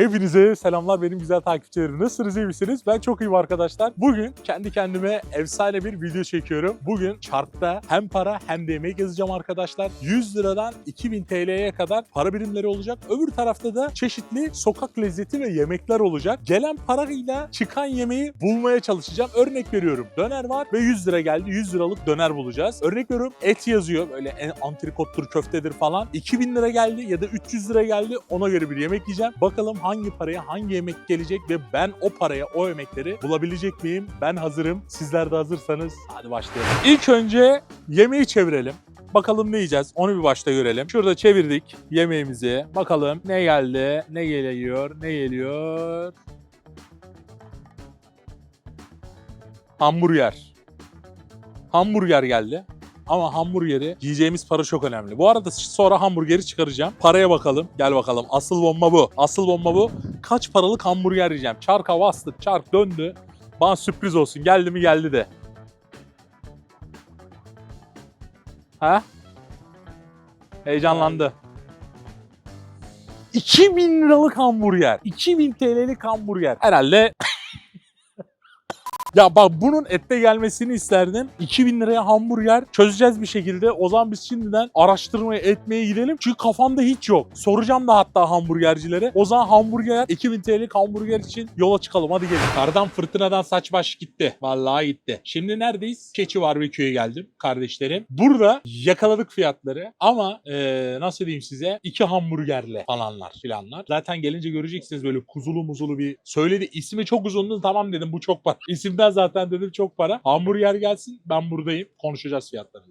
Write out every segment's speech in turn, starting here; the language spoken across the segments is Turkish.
Hepinize selamlar benim güzel takipçilerim. Nasılsınız iyi misiniz? Ben çok iyiyim arkadaşlar. Bugün kendi kendime efsane bir video çekiyorum. Bugün çarkta hem para hem de yemek yazacağım arkadaşlar. 100 liradan 2000 TL'ye kadar para birimleri olacak. Öbür tarafta da çeşitli sokak lezzeti ve yemekler olacak. Gelen parayla çıkan yemeği bulmaya çalışacağım. Örnek veriyorum. Döner var ve 100 lira geldi. 100 liralık döner bulacağız. Örnek veriyorum et yazıyor. Böyle en antrikottur, köftedir falan. 2000 lira geldi ya da 300 lira geldi. Ona göre bir yemek yiyeceğim. Bakalım hangi paraya hangi yemek gelecek ve ben o paraya o yemekleri bulabilecek miyim? Ben hazırım. Sizler de hazırsanız hadi başlayalım. İlk önce yemeği çevirelim. Bakalım ne yiyeceğiz? Onu bir başta görelim. Şurada çevirdik yemeğimizi. Bakalım ne geldi, ne geliyor, ne geliyor. Hamburger. Hamburger geldi. Ama hamburgeri yiyeceğimiz para çok önemli. Bu arada sonra hamburgeri çıkaracağım. Paraya bakalım. Gel bakalım. Asıl bomba bu. Asıl bomba bu. Kaç paralık hamburger yiyeceğim? Çarka bastık. Çark döndü. Bana sürpriz olsun. Geldi mi geldi de. Ha? Heyecanlandı. 2000 liralık hamburger. 2000 TL'lik hamburger. Herhalde ya bak bunun ette gelmesini isterdim. 2000 liraya hamburger çözeceğiz bir şekilde. O zaman biz şimdiden araştırmaya etmeye gidelim. Çünkü kafamda hiç yok. Soracağım da hatta hamburgercilere. O zaman hamburger 2000 TL'lik hamburger için yola çıkalım. Hadi gelin. Kardan fırtınadan saç baş gitti. Vallahi gitti. Şimdi neredeyiz? Keçi Barbekü'ye geldim kardeşlerim. Burada yakaladık fiyatları ama eee, nasıl diyeyim size iki hamburgerle falanlar filanlar. Zaten gelince göreceksiniz böyle kuzulu muzulu bir söyledi. İsmi çok uzundu. Tamam dedim bu çok para. İsimden zaten dedim çok para. Hamburger gelsin ben buradayım. Konuşacağız fiyatları.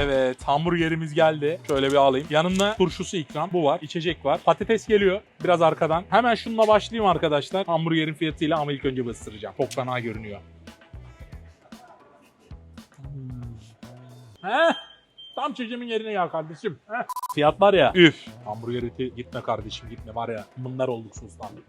Evet hamburgerimiz geldi. Şöyle bir alayım. Yanında turşusu ikram. Bu var. İçecek var. Patates geliyor. Biraz arkadan. Hemen şununla başlayayım arkadaşlar. Hamburgerin fiyatıyla ama ilk önce bir ısıracağım. Çok fena görünüyor. Heh. Tam çocuğumun yerine ya kardeşim. Heh. Fiyat var ya. Üf. Hamburger eti gitme kardeşim gitme var ya. Bunlar olduk suslandık.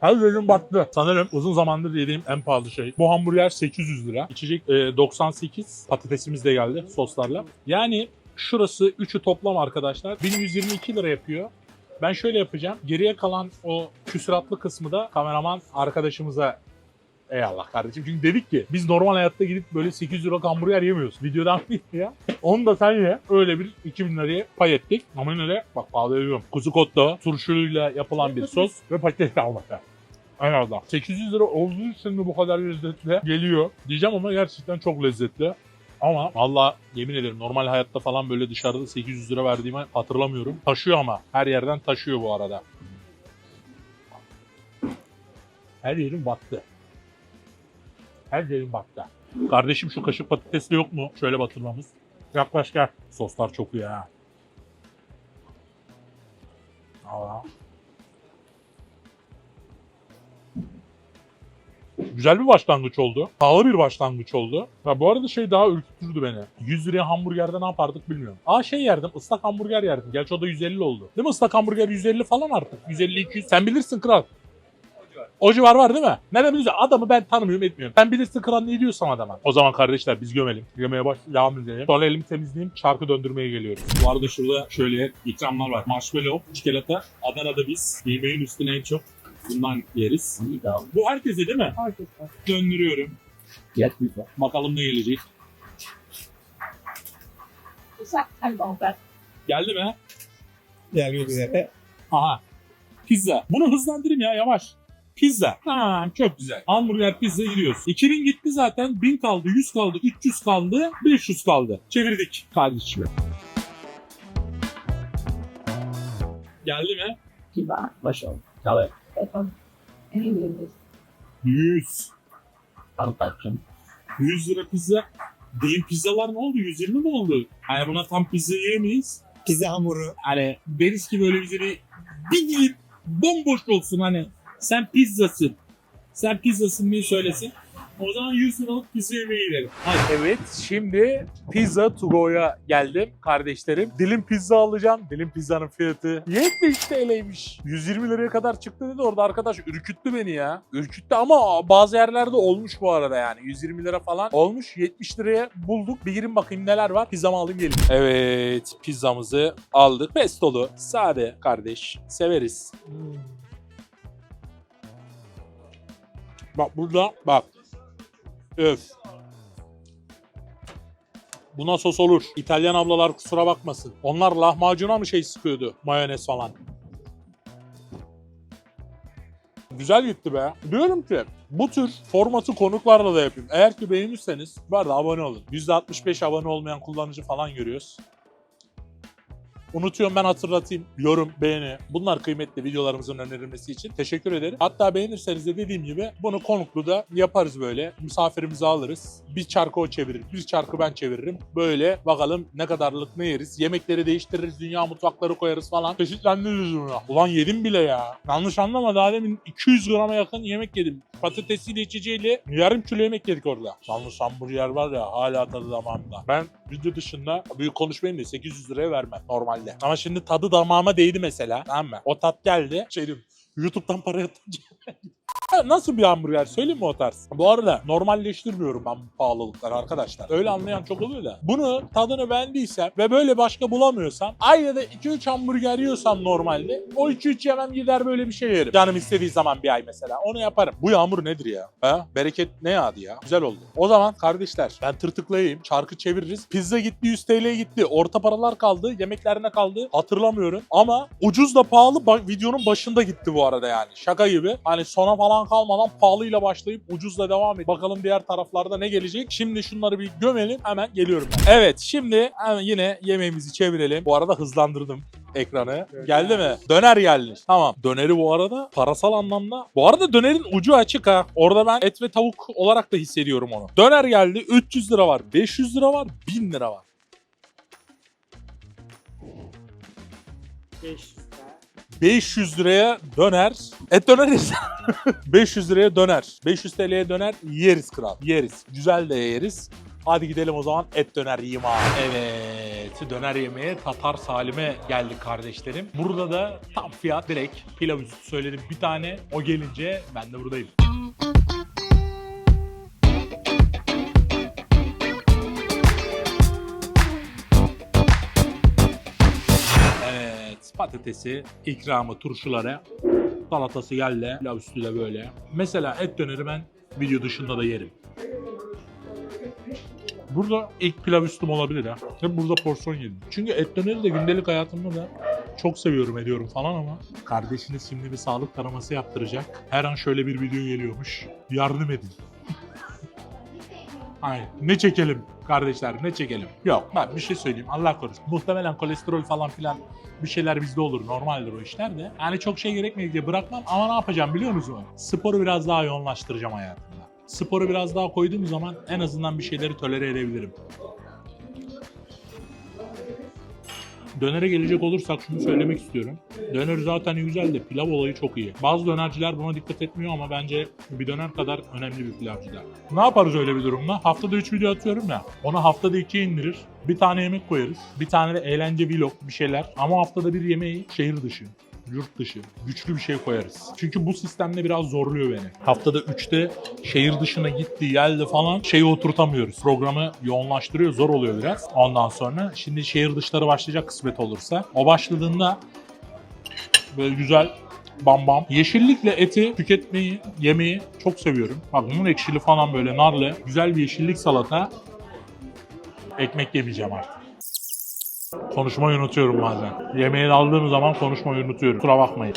Her yerim battı. Sanırım uzun zamandır yediğim en pahalı şey. Bu hamburger 800 lira. İçecek e, 98. Patatesimiz de geldi soslarla. Yani şurası üçü toplam arkadaşlar. 1122 lira yapıyor. Ben şöyle yapacağım. Geriye kalan o küsuratlı kısmı da kameraman arkadaşımıza Eyvallah kardeşim. Çünkü dedik ki biz normal hayatta gidip böyle 800 lira hamburger yemiyoruz. Videodan değil ya. Onu da sen ye. Öyle bir 2000 liraya pay ettik. Ama de bak pahalı yiyorum. Kuzu kotta turşuyla yapılan bir sos ve patates almak. Eyvallah. 800 lira olduğu için mi bu kadar lezzetli geliyor diyeceğim ama gerçekten çok lezzetli. Ama valla yemin ederim normal hayatta falan böyle dışarıda 800 lira verdiğimi hatırlamıyorum. Taşıyor ama. Her yerden taşıyor bu arada. Her yerim battı. Her yerim battı. Kardeşim şu kaşık patatesli yok mu? Şöyle batırmamız. Yaklaş gel. Soslar çok iyi ha. Aa. Güzel bir başlangıç oldu. Pahalı bir başlangıç oldu. Ya bu arada şey daha ürkütürdü beni. 100 liraya hamburgerde ne yapardık bilmiyorum. Aa şey yerdim, ıslak hamburger yerdim. Gerçi o da 150 oldu. Değil mi ıslak hamburger 150 falan artık. 150-200. Sen bilirsin kral. O civar var değil mi? Nereden biliyorsun? Adamı ben tanımıyorum etmiyorum. Sen bilirsin kral ne diyorsam adama. O zaman kardeşler biz gömelim. Gömeye baş devam edelim. Sonra elimi temizleyeyim. Çarkı döndürmeye geliyoruz. Bu arada şurada şöyle ikramlar var. Marshmallow, çikolata. Adana'da biz yemeğin üstüne en çok bundan yeriz. Bu herkese değil mi? Herkese. Döndürüyorum. Before. Bakalım ne gelecek. Geldi mi? Gelmek üzere. Aha. Pizza. Bunu hızlandırayım ya yavaş. Pizza. Ha, çok güzel. Hamburger pizza gidiyoruz. 2000 gitti zaten. 1000 kaldı, 100 kaldı, 300 kaldı, 500 kaldı. Çevirdik kardeşim. Geldi mi? Kibar. Baş ol. Çalay. Efendim. Emriniz. 100. Antakya'm. 100 lira pizza. Değil pizzalar ne oldu? 120 mi oldu? Hani buna tam pizza yiyemeyiz. Pizza hamuru. Hani deriz ki böyle üzeri bir dilim bomboş olsun hani. Sen pizzasın. Sen pizzasın diye söylesin. O zaman 100 liralık pizza yemeğe gidelim. Hadi. Evet şimdi pizza to go'ya geldim kardeşlerim. Dilim pizza alacağım. Dilim pizzanın fiyatı 70 TL'ymiş. 120 liraya kadar çıktı dedi orada arkadaş ürküttü beni ya. Ürküttü ama bazı yerlerde olmuş bu arada yani. 120 lira falan olmuş. 70 liraya bulduk. Bir girin bakayım neler var. Pizzamı alayım gelin. Evet pizzamızı aldık. Pestolu. Sade kardeş. Severiz. Hmm. Bak burada bak. Öf. Buna sos olur. İtalyan ablalar kusura bakmasın. Onlar lahmacuna mı şey sıkıyordu? Mayonez falan. Güzel gitti be. Diyorum ki bu tür formatı konuklarla da yapayım. Eğer ki beğenirseniz bu arada abone olun. %65 abone olmayan kullanıcı falan görüyoruz. Unutuyorum ben hatırlatayım. Yorum, beğeni. Bunlar kıymetli videolarımızın önerilmesi için. Teşekkür ederim. Hatta beğenirseniz de dediğim gibi bunu konuklu da yaparız böyle. Misafirimizi alırız. Bir çarkı o çevirir, bir çarkı ben çeviririm. Böyle bakalım ne kadarlık ne yeriz. Yemekleri değiştiririz, dünya mutfakları koyarız falan. Çeşitlendiririz bunu. Ulan yedim bile ya. Yanlış anlama daha demin 200 grama yakın yemek yedim. Patatesiyle içeceğiyle yarım kilo yemek yedik orada. Yalnız hamburger var ya hala tadı damağımda. Ben video dışında büyük konuşmayayım da 800 liraya vermem normalde. Ama şimdi tadı damağıma değdi mesela. Tamam mı? O tat geldi. Şey diyorum, YouTube'dan para yatınca Nasıl bir hamburger söyleyeyim mi o tarz? Bu arada normalleştirmiyorum ben bu pahalılıkları arkadaşlar. Öyle anlayan çok oluyor da. Bunu tadını beğendiysem ve böyle başka bulamıyorsam ayda 2-3 hamburger yiyorsam normalde o 2-3 yemem gider böyle bir şey yerim. Canım istediği zaman bir ay mesela. Onu yaparım. Bu yağmur nedir ya? Ha? Bereket ne yağdı ya? Güzel oldu. O zaman kardeşler ben tırtıklayayım. Çarkı çeviririz. Pizza gitti 100 TL'ye gitti. Orta paralar kaldı. Yemeklerine kaldı. Hatırlamıyorum. Ama ucuz da pahalı ba- videonun başında gitti bu arada yani. Şaka gibi. Hani sona falan kalmadan pahalıyla başlayıp ucuzla devam et. Bakalım diğer taraflarda ne gelecek. Şimdi şunları bir gömelim. Hemen geliyorum ben. Evet şimdi hemen yine yemeğimizi çevirelim. Bu arada hızlandırdım ekranı. Geldi mi? Döner geldi. Tamam. Döneri bu arada parasal anlamda. Bu arada dönerin ucu açık ha. Orada ben et ve tavuk olarak da hissediyorum onu. Döner geldi. 300 lira var. 500 lira var. 1000 lira var. 500 liraya döner. Et döner yeriz. 500 liraya döner. 500 TL'ye döner yeriz kral. Yeriz. Güzel de yeriz. Hadi gidelim o zaman et döner yiyeyim abi. Evet döner yemeye Tatar Salim'e geldik kardeşlerim. Burada da tam fiyat direkt pilav üstü söyledim bir tane. O gelince ben de buradayım. Patatesi, ikramı, turşuları, salatası geldi. Pilav üstü de böyle. Mesela et döneri ben video dışında da yerim. Burada ilk pilav üstüm olabilir ha. Hep burada porsiyon yedim. Çünkü et döneri de gündelik hayatımda da çok seviyorum ediyorum falan ama kardeşiniz şimdi bir sağlık taraması yaptıracak. Her an şöyle bir video geliyormuş. Yardım edin. Aynen. Ne çekelim kardeşler ne çekelim? Yok bak bir şey söyleyeyim Allah korusun. Muhtemelen kolesterol falan filan bir şeyler bizde olur. Normaldir o işler de. Yani çok şey gerekmedi diye bırakmam ama ne yapacağım biliyor musunuz? Sporu biraz daha yoğunlaştıracağım hayatımda. Sporu biraz daha koyduğum zaman en azından bir şeyleri tolere edebilirim. Dönere gelecek olursak şunu söylemek istiyorum. Döner zaten güzel de pilav olayı çok iyi. Bazı dönerciler buna dikkat etmiyor ama bence bir döner kadar önemli bir pilavcılar. Ne yaparız öyle bir durumda? Haftada 3 video atıyorum ya. Onu haftada 2 indirir. Bir tane yemek koyarız. Bir tane de eğlence vlog bir şeyler. Ama haftada bir yemeği şehir dışı yurt dışı güçlü bir şey koyarız. Çünkü bu sistemde biraz zorluyor beni. Haftada 3'te şehir dışına gitti, geldi falan şeyi oturtamıyoruz. Programı yoğunlaştırıyor, zor oluyor biraz. Ondan sonra şimdi şehir dışları başlayacak kısmet olursa. O başladığında böyle güzel bam bam. Yeşillikle eti tüketmeyi, yemeyi çok seviyorum. Bak bunun ekşili falan böyle narlı. Güzel bir yeşillik salata. Ekmek yemeyeceğim artık. Konuşmayı unutuyorum bazen. Yemeği aldığım zaman konuşmayı unutuyorum. Kusura bakmayın.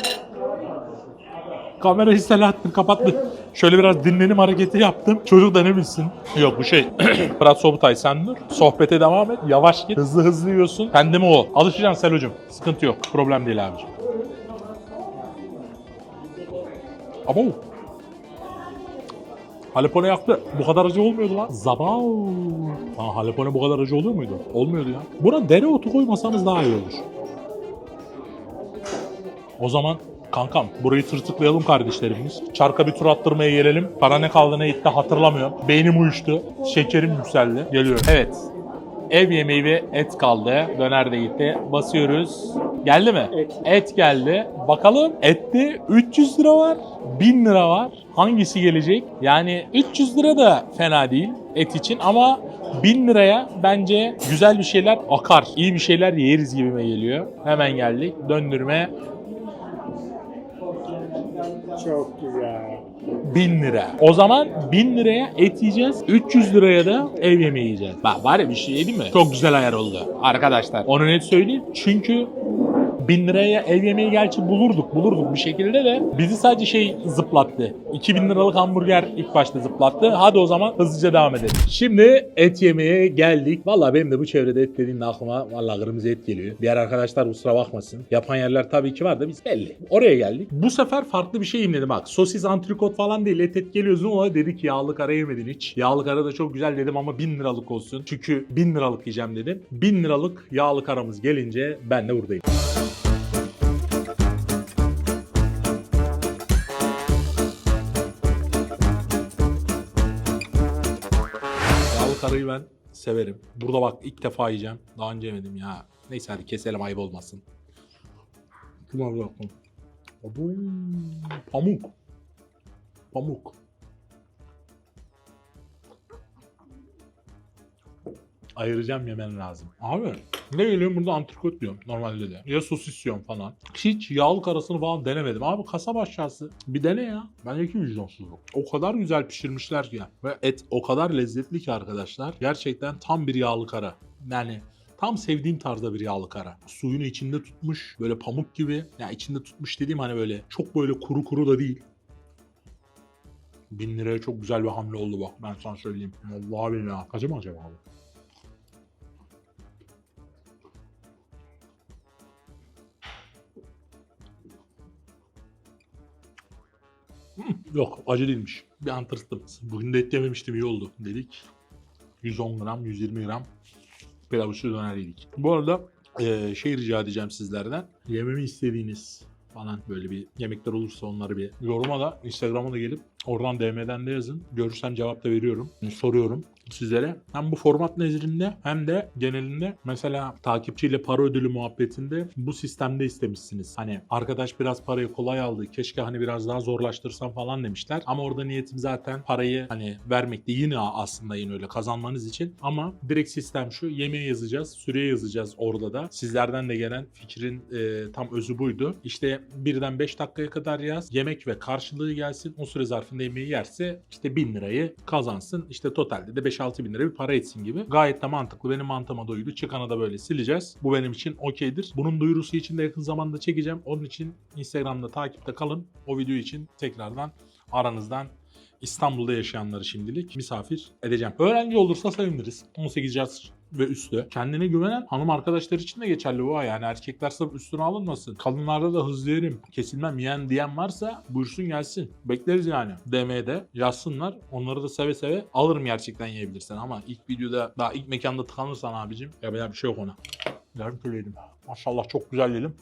Kamerayı Selahattin kapattı. Şöyle biraz dinlenim hareketi yaptım. Çocuk da ne bilsin. Yok bu şey. Fırat Sobutay sen dur. Sohbete devam et. Yavaş git. Hızlı hızlı yiyorsun. Kendimi ol. Alışacaksın Selo'cum. Sıkıntı yok. Problem değil abicim. Abo. Halepone yaktı. Bu kadar acı olmuyordu lan. Zabav. Ha, halepone bu kadar acı oluyor muydu? Olmuyordu ya. Buna dereotu koymasanız daha iyi olur. O zaman Kankam burayı tırtıklayalım kardeşlerimiz. Çarka bir tur attırmaya gelelim. Para ne kaldı ne gitti hatırlamıyorum. Beynim uyuştu. Şekerim yükseldi. Geliyorum. Evet. Ev yemeği ve et kaldı. Döner de gitti. Basıyoruz. Geldi mi? Et. Et geldi. Bakalım ette 300 lira var. 1000 lira var. Hangisi gelecek? Yani 300 lira da fena değil et için ama 1000 liraya bence güzel bir şeyler akar. İyi bir şeyler yeriz gibime geliyor. Hemen geldik. Döndürme Çok güzel. 1000 lira. O zaman 1000 liraya et yiyeceğiz. 300 liraya da ev yemeği yiyeceğiz. Bak var ya bir şey değil mi? Çok güzel ayar oldu arkadaşlar. Onu net söyleyeyim. Çünkü 1000 liraya ev yemeği gerçi bulurduk bulurduk bir şekilde de bizi sadece şey zıplattı. 2000 liralık hamburger ilk başta zıplattı. Hadi o zaman hızlıca devam edelim. Şimdi et yemeye geldik. Valla benim de bu çevrede et dediğinde aklıma valla kırmızı et geliyor. Diğer arkadaşlar kusura bakmasın. Yapan yerler tabii ki var da biz belli. Oraya geldik. Bu sefer farklı bir şey yiyeyim dedim. Bak sosis antrikot falan değil. Et et geliyorsun ama dedi ki yağlı kara yemedin hiç. Yağlı kara da çok güzel dedim ama 1000 liralık olsun. Çünkü 1000 liralık yiyeceğim dedim. 1000 liralık yağlı karamız gelince ben de buradayım. Karayı ben severim. Burada bak ilk defa yiyeceğim. Daha önce yemedim ya. Neyse hadi keselim ayıp olmasın. Şuna bir bakın. Abo, Pamuk. Pamuk. Ayıracağım yemen lazım. Abi ne geliyor burada antrikot diyorum normalde de. Ya sosis yiyorum falan. Hiç yağlı karasını falan denemedim. Abi kasap aşağısı. Bir dene ya. Bendeki vicdansızlık. O kadar güzel pişirmişler ki. Ve et o kadar lezzetli ki arkadaşlar. Gerçekten tam bir yağlı kara. Yani Tam sevdiğim tarzda bir yağlı kara. Suyunu içinde tutmuş. Böyle pamuk gibi. Ya içinde tutmuş dediğim hani böyle çok böyle kuru kuru da değil. Bin liraya çok güzel bir hamle oldu bak. Ben sana söyleyeyim. Vallahi billahi. Kaça mı acaba abi? Yok acı değilmiş. Bir an tırstım. Bugün de et yememiştim iyi oldu dedik. 110 gram, 120 gram pilav üstü döner yedik. Bu arada eee, şey rica edeceğim sizlerden. Yememi istediğiniz falan böyle bir yemekler olursa onları bir yoruma da Instagram'a da gelip oradan DM'den de yazın. Görürsem cevap da veriyorum. Soruyorum sizlere. Hem bu format nezdinde hem de genelinde mesela takipçiyle para ödülü muhabbetinde bu sistemde istemişsiniz. Hani arkadaş biraz parayı kolay aldı. Keşke hani biraz daha zorlaştırsam falan demişler. Ama orada niyetim zaten parayı hani vermekti. Yine aslında yine öyle kazanmanız için. Ama direkt sistem şu. Yemeğe yazacağız. Süreye yazacağız orada da. Sizlerden de gelen fikrin e, tam özü buydu. İşte birden 5 dakikaya kadar yaz. Yemek ve karşılığı gelsin. O süre zarfında yemeği yerse işte 1000 lirayı kazansın. İşte totalde de 5-6 bin lira bir para etsin gibi. Gayet de mantıklı. Benim mantığıma da uydu. Çıkanı da böyle sileceğiz. Bu benim için okeydir. Bunun duyurusu için de yakın zamanda çekeceğim. Onun için Instagram'da takipte kalın. O video için tekrardan aranızdan İstanbul'da yaşayanları şimdilik misafir edeceğim. Öğrenci olursa seviniriz. 18 yaş ve üstü. Kendine güvenen hanım arkadaşlar için de geçerli bu yani. Erkekler sırf üstüne alınmasın. Kadınlarda da hızlı yerim, kesilmem yiyen diyen varsa buyursun gelsin. Bekleriz yani. DM'de yazsınlar. Onları da seve seve alırım gerçekten yiyebilirsen. Ama ilk videoda daha ilk mekanda tıkanırsan abicim ya bir şey yok ona. Yarım kilo. Maşallah çok güzel yedim.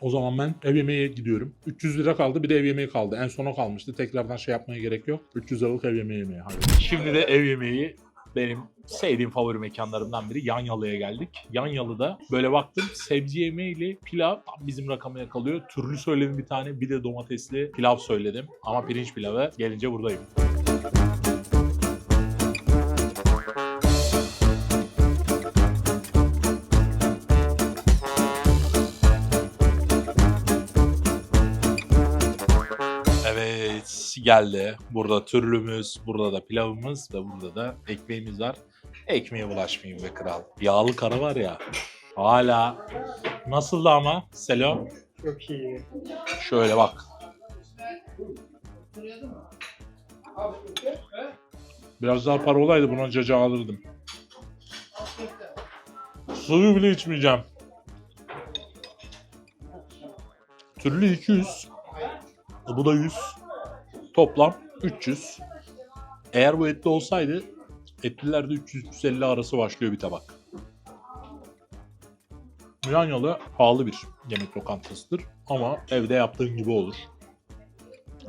O zaman ben ev yemeğe gidiyorum. 300 lira kaldı bir de ev yemeği kaldı. En sona kalmıştı. Tekrardan şey yapmaya gerek yok. 300 liralık ev yemeği yemeye hadi. Şimdi de ev yemeği benim sevdiğim favori mekanlarımdan biri Yanyalı'ya geldik. Yanyalı'da böyle baktım sebze yemeğiyle pilav bizim rakama yakalıyor. Türlü söyledim bir tane bir de domatesli pilav söyledim. Ama pirinç pilavı gelince buradayım. Geldi. Burada türlümüz, burada da pilavımız ve burada da ekmeğimiz var. Ekmeğe bulaşmayayım be kral. Yağlı kara var ya. Hala. Nasıldı ama? Selo. Çok iyi. Şöyle bak. Biraz daha para olaydı buna caca alırdım. Suyu bile içmeyeceğim. Türlü 200. Bu da 100. Toplam 300. Eğer bu etli olsaydı etlilerde 300-350 arası başlıyor bir tabak. Milanyolu pahalı bir yemek lokantasıdır. Ama evde yaptığın gibi olur.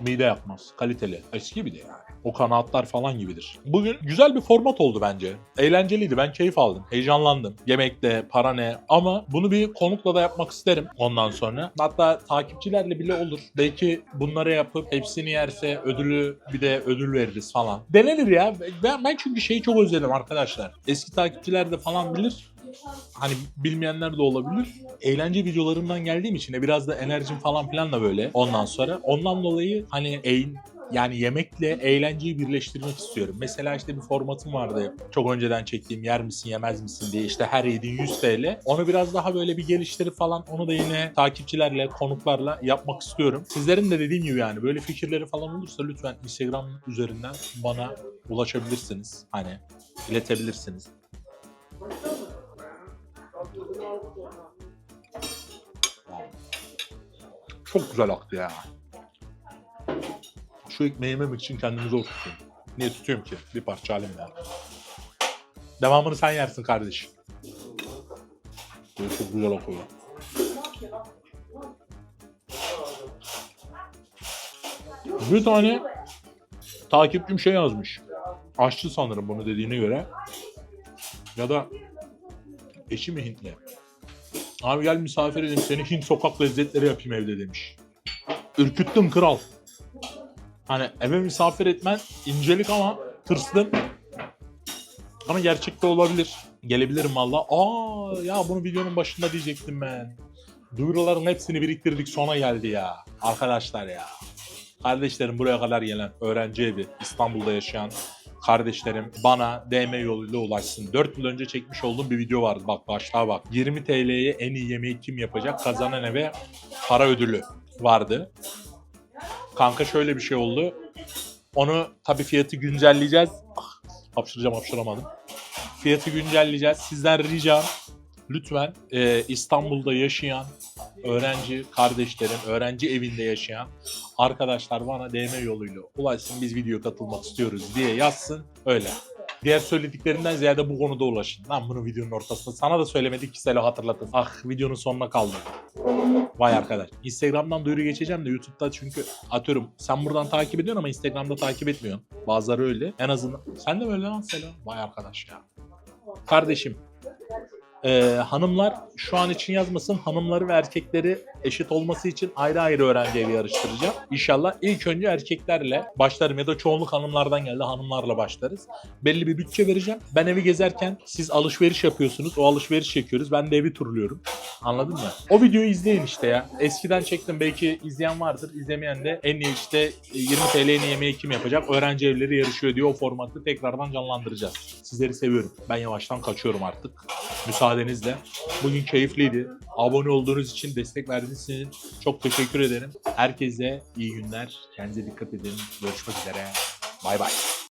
Mide yapmaz. Kaliteli. Eski bir de yani. O kanaatlar falan gibidir. Bugün güzel bir format oldu bence. Eğlenceliydi. Ben keyif aldım. Heyecanlandım. Yemekte, para ne. Ama bunu bir konukla da yapmak isterim ondan sonra. Hatta takipçilerle bile olur. Belki bunları yapıp hepsini yerse ödülü bir de ödül veririz falan. Denenir ya. Ben, çünkü şeyi çok özledim arkadaşlar. Eski takipçiler de falan bilir hani bilmeyenler de olabilir. Eğlence videolarından geldiğim için de biraz da enerjim falan filan da böyle ondan sonra. Ondan dolayı hani eğin yani yemekle eğlenceyi birleştirmek istiyorum. Mesela işte bir formatım vardı. Çok önceden çektiğim yer misin yemez misin diye işte her yediğin 100 TL. Onu biraz daha böyle bir geliştirip falan onu da yine takipçilerle, konuklarla yapmak istiyorum. Sizlerin de dediğim gibi yani böyle fikirleri falan olursa lütfen Instagram üzerinden bana ulaşabilirsiniz. Hani iletebilirsiniz. Çok güzel aktı ya. Şu ekmeği yememek için kendimi zor tutuyorum. Niye tutuyorum ki? Bir parça halim ya. Devamını sen yersin kardeş. Böyle çok güzel akıyor. Bir tane takipçim şey yazmış. Aşçı sanırım bunu dediğine göre. Ya da eşi mi Hintli? Abi gel misafir edeyim seni Hint sokak lezzetleri yapayım evde demiş. Ürküttüm kral. Hani eve misafir etmen incelik ama tırstım. Ama gerçekte olabilir. Gelebilirim valla. Aa ya bunu videonun başında diyecektim ben. Duyuruların hepsini biriktirdik sona geldi ya. Arkadaşlar ya. Kardeşlerim buraya kadar gelen öğrenci evi İstanbul'da yaşayan kardeşlerim bana DM yoluyla ulaşsın. 4 yıl önce çekmiş olduğum bir video vardı bak başlığa bak. 20 TL'ye en iyi yemeği kim yapacak kazanan eve para ödülü vardı. Kanka şöyle bir şey oldu. Onu tabii fiyatı güncelleyeceğiz. Ah, hapşıracağım hapşıramadım. Fiyatı güncelleyeceğiz. Sizden ricam lütfen e, İstanbul'da yaşayan öğrenci kardeşlerim, öğrenci evinde yaşayan arkadaşlar bana DM yoluyla ulaşsın biz video katılmak istiyoruz diye yazsın öyle. Diğer söylediklerinden ziyade bu konuda ulaşın. Lan bunu videonun ortasında sana da söylemedik ki Selo hatırlatın. Ah videonun sonuna kaldı. Vay arkadaş. Instagram'dan duyuru geçeceğim de YouTube'da çünkü atıyorum sen buradan takip ediyorsun ama Instagram'da takip etmiyorsun. Bazıları öyle. En azından. Sen de mi öyle lan Selo? Vay arkadaş ya. Kardeşim ee, hanımlar şu an için yazmasın. Hanımları ve erkekleri eşit olması için ayrı ayrı öğrenci evi yarıştıracağım. İnşallah ilk önce erkeklerle başlarım ya da çoğunluk hanımlardan geldi. Hanımlarla başlarız. Belli bir bütçe vereceğim. Ben evi gezerken siz alışveriş yapıyorsunuz. O alışveriş çekiyoruz. Ben de evi turluyorum. Anladın mı? O videoyu izleyin işte ya. Eskiden çektim. Belki izleyen vardır. İzlemeyen de en iyi işte 20 TL'nin yemeği kim yapacak? Öğrenci evleri yarışıyor diye o formatı tekrardan canlandıracağız. Sizleri seviyorum. Ben yavaştan kaçıyorum artık. Müsaadenizle. Bugün keyifliydi. Abone olduğunuz için, destek verdiğiniz için çok teşekkür ederim. Herkese iyi günler. Kendinize dikkat edin. Görüşmek üzere. Bay bay.